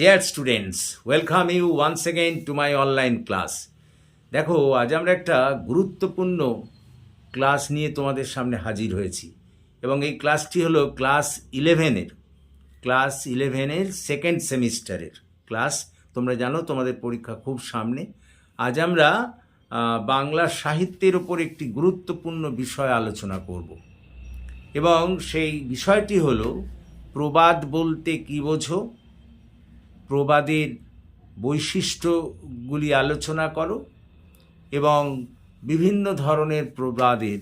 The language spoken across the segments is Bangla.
Dear students welcome you once again to my online class দেখো, আজ আমরা একটা গুরুত্বপূর্ণ ক্লাস নিয়ে তোমাদের সামনে হাজির হয়েছি। এবং এই ক্লাসটি হলো ক্লাস ইলেভেনের ক্লাস ইলেভেনের সেকেন্ড সেমিস্টারের ক্লাস তোমরা জানো, তোমাদের পরীক্ষা খুব সামনে। আজ আমরা বাংলা সাহিত্যের ওপর একটি গুরুত্বপূর্ণ বিষয় আলোচনা করব। এবং সেই বিষয়টি হলো, প্রবাদ বলতে কি বোঝো? প্রবাদের বৈশিষ্ট্যগুলি আলোচনা করো এবং বিভিন্ন ধরনের প্রবাদের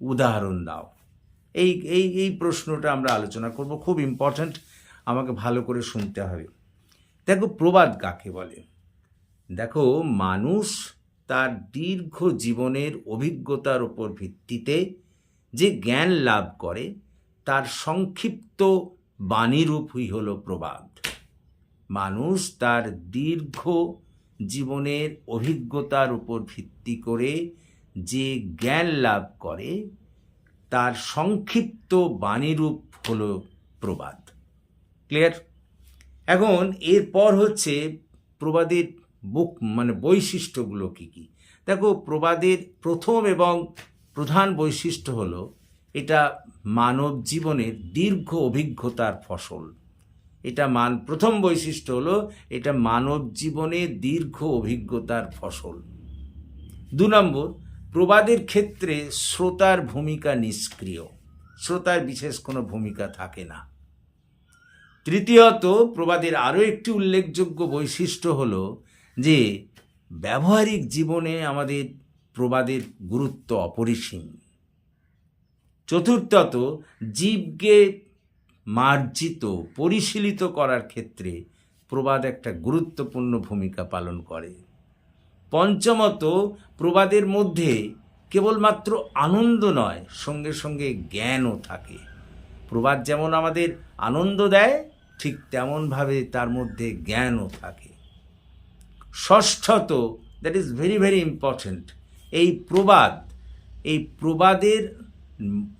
উদাহরণ দাও। এই এই এই প্রশ্নটা আমরা আলোচনা করব, খুব ইম্পর্ট্যান্ট আমাকে ভালো করে শুনতে হবে। দেখো, প্রবাদ কাকে বলে? দেখো, মানুষ তার দীর্ঘ জীবনের অভিজ্ঞতার উপর ভিত্তিতে যে জ্ঞান লাভ করে, তার সংক্ষিপ্ত বাণীরূপই হল প্রবাদ। মানুষ তার দীর্ঘ জীবনের অভিজ্ঞতার উপর ভিত্তি করে যে জ্ঞান লাভ করে, তার সংক্ষিপ্ত বাণীরূপ হল প্রবাদ। ক্লিয়ার এখন এরপর হচ্ছে প্রবাদের বুক মানে বৈশিষ্ট্যগুলো কী কী? দেখো, প্রবাদের প্রথম এবং প্রধান বৈশিষ্ট্য হলো, এটা মানব জীবনের দীর্ঘ অভিজ্ঞতার ফসল। এটা মান, প্রথম বৈশিষ্ট্য হলো এটা মানব জীবনে দীর্ঘ অভিজ্ঞতার ফসল। দু নম্বর, প্রবাদের ক্ষেত্রে শ্রোতার ভূমিকা নিষ্ক্রিয়। শ্রোতার বিশেষ কোনো ভূমিকা থাকে না। তৃতীয়ত, প্রবাদের আরও একটি উল্লেখযোগ্য বৈশিষ্ট্য হল যে, ব্যবহারিক জীবনে আমাদের প্রবাদের গুরুত্ব অপরিসীম। চতুর্থত, জীবকে মার্জিত, পরিশীলিত করার ক্ষেত্রে প্রবাদ একটা গুরুত্বপূর্ণ ভূমিকা পালন করে। পঞ্চমত, প্রবাদের মধ্যে কেবলমাত্র আনন্দ নয়, সঙ্গে সঙ্গে জ্ঞানও থাকে। প্রবাদ যেমন আমাদের আনন্দ দেয়, ঠিক তেমনভাবে তার মধ্যে জ্ঞানও থাকে। ষষ্ঠত that is very very important এই প্রবাদ, এই প্রবাদের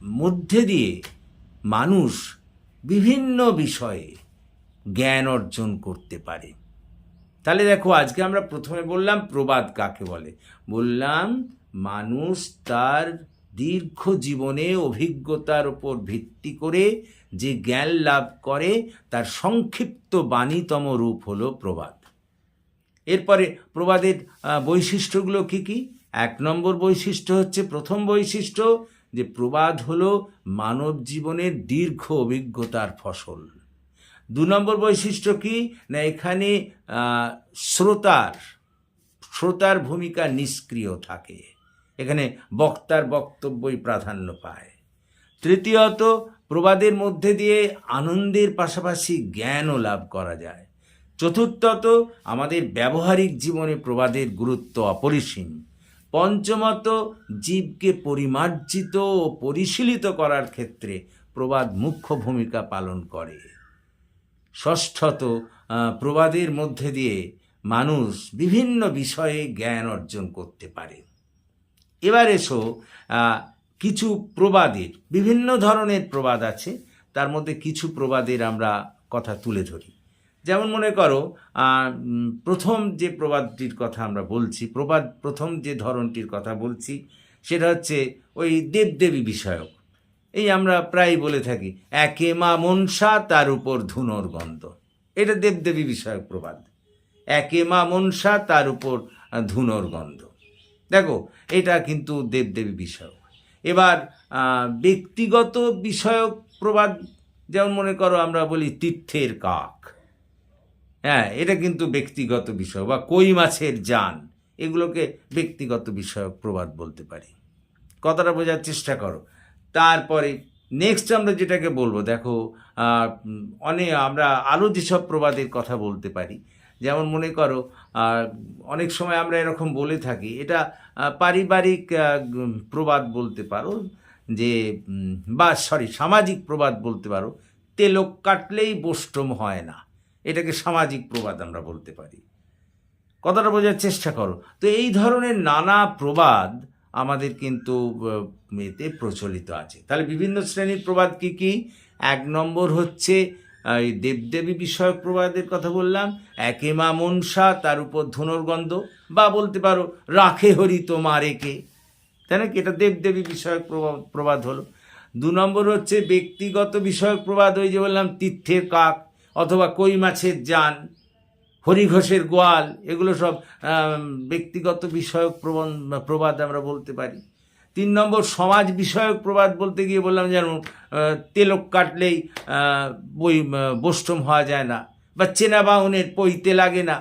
মধ্যে দিয়ে মানুষ বিভিন্ন বিষয়ে জ্ঞান অর্জন করতে পারে। তাহলে দেখো, আজকে আমরা প্রথমে বললাম প্রবাদ কাকে বলে? বললাম মানুষ তার দীর্ঘ জীবনে অভিজ্ঞতার উপর ভিত্তি করে যে জ্ঞান লাভ করে, তার সংক্ষিপ্ত বাণীতম রূপ হলো প্রবাদ। এরপরে প্রবাদের বৈশিষ্ট্যগুলো কি কি? এক নম্বর বৈশিষ্ট্য হচ্ছে, প্রথম বৈশিষ্ট্য যে প্রবাদ হলো মানব জীবনের দীর্ঘ অভিজ্ঞতার ফসল। দু নম্বর বৈশিষ্ট্য কি? না, এখানে শ্রোতার শ্রোতার ভূমিকা নিষ্ক্রিয় থাকে। এখানে বক্তার বক্তব্যই প্রাধান্য পায়। তৃতীয়ত, প্রবাদের মধ্যে দিয়ে আনন্দের পাশাপাশি জ্ঞানও লাভ করা যায়। চতুর্থত, আমাদের ব্যবহারিক জীবনে প্রবাদের গুরুত্ব অপরিসীম। পঞ্চমত, জীবকে পরিমার্জিত ও পরিশীলিত করার ক্ষেত্রে প্রবাদ মুখ্য ভূমিকা পালন করে। ষষ্ঠত প্রবাদের মধ্যে দিয়ে মানুষ বিভিন্ন বিষয়ে জ্ঞান অর্জন করতে পারে। এবার এসো কিছু প্রবাদের, বিভিন্ন ধরনের প্রবাদ আছে, তার মধ্যে কিছু প্রবাদের আমরা কথা তুলে ধরি। যেমন মনে করো প্রথম যে প্রবাদটির কথা আমরা বলছি, প্রবাদ, প্রথম যে ধরনটির কথা বলছি, সেটা হচ্ছে ওই দেবদেবী বিষয়ক। এই আমরা প্রায় বলে থাকি, একে মা মনসা, তার উপর ধুনোর গন্ধ। এটা দেবদেবী বিষয়ক প্রবাদ। একে মা মনসা, তার উপর ধুনোর গন্ধ। দেখো, এটা কিন্তু দেবদেবী বিষয়ক। এবার ব্যক্তিগত বিষয়ক প্রবাদ, যেমন মনে করো আমরা বলি তীর্থের কাক। হ্যাঁ এটা কিন্তু ব্যক্তিগত বিষয় বা কই মাছের যান, এগুলোকে ব্যক্তিগত বিষয়ক প্রবাদ বলতে পারি। কথাটা বোঝার চেষ্টা করো। তারপরে নেক্সট আমরা যেটাকে বলব, দেখো অনেক আমরা আরও যেসব প্রবাদের কথা বলতে পারি, যেমন মনে করো অনেক সময় আমরা এরকম বলে থাকি, এটা পারিবারিক প্রবাদ বলতে পারো, যে বা সরি সামাজিক প্রবাদ বলতে পারো, তেলক কাটলেই বষ্টম হয় না। এটাকে সামাজিক প্রবাদ আমরা বলতে পারি। কথাটা বোঝার চেষ্টা করো। তো এই ধরনের নানা প্রবাদ আমাদের কিন্তু এতে প্রচলিত আছে। তাহলে বিভিন্ন শ্রেণির প্রবাদ কি কি? এক নম্বর হচ্ছে এই দেবদেবী বিষয়ক প্রবাদের কথা বললাম। একে মা মনসা, তার উপর ধনুর্গন্ধ। বা বলতে পারো, রাখে হরি তোমার একে তাই না কি? এটা দেবদেবী বিষয়ক প্রবাদ হলো। দু নম্বর হচ্ছে, ব্যক্তিগত বিষয়ক প্রবাদ, ওই যে বললাম, তীর্থের কাক। অথবা কই মাছের যান হরিঘোষের গোয়াল এগুলো সব ব্যক্তিগত বিষয়ক প্রবন্ধ প্রবাদ আমরা বলতে পারি। তিন নম্বর সমাজ বিষয়ক প্রবাদ বলতে গিয়ে বললাম যেন তেলক কাটলেই বই আহ, হওয়া যায় না বা চেনা বাউনের পইতে লাগে না।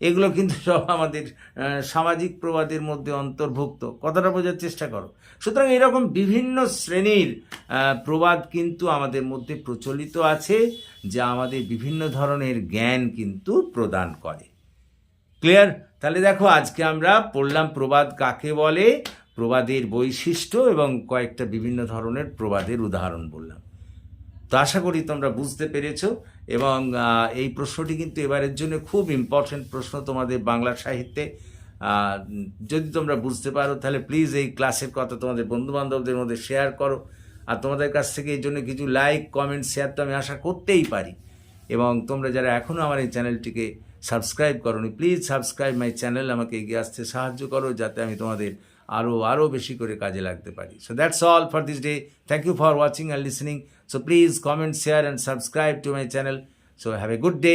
এগুলো কিন্তু সব আমাদের সামাজিক প্রবাদের মধ্যে অন্তর্ভুক্ত। কথাটা বোঝার চেষ্টা করো। সুতরাং এরকম বিভিন্ন শ্রেণির প্রবাদ কিন্তু আমাদের মধ্যে প্রচলিত আছে, যা আমাদের বিভিন্ন ধরনের জ্ঞান কিন্তু প্রদান করে। ক্লিয়ার তাহলে দেখো, আজকে আমরা পড়লাম প্রবাদ কাকে বলে? প্রবাদের বৈশিষ্ট্য এবং কয়েকটা বিভিন্ন ধরনের প্রবাদের উদাহরণ বললাম। তো আশা করি তোমরা বুঝতে পেরেছ এবং এই প্রশ্নটি কিন্তু এবারের জন্য খুব ইম্পর্টেন্ট প্রশ্ন তোমাদের বাংলা সাহিত্যে। যদি তোমরা বুঝতে পারো, তাহলে প্লিজ এই ক্লাসের কথা তোমাদের বন্ধুবান্ধবদের মধ্যে শেয়ার করো। আর তোমাদের কাছ থেকে এই জন্য কিছু লাইক কমেন্ট শেয়ার তো আমি আশা করতেই পারি। এবং তোমরা যারা এখনও আমার এই চ্যানেলটিকে সাবস্ক্রাইব করনি। প্লিজ সাবস্ক্রাইব মাই চ্যানেল, আমাকে এগিয়ে আসতে সাহায্য করো যাতে আমি তোমাদের আরও আরও বেশি করে কাজে লাগতে পারি। So that's all for this day thank you for watching and listening so please comment share and subscribe to my channel so have a good day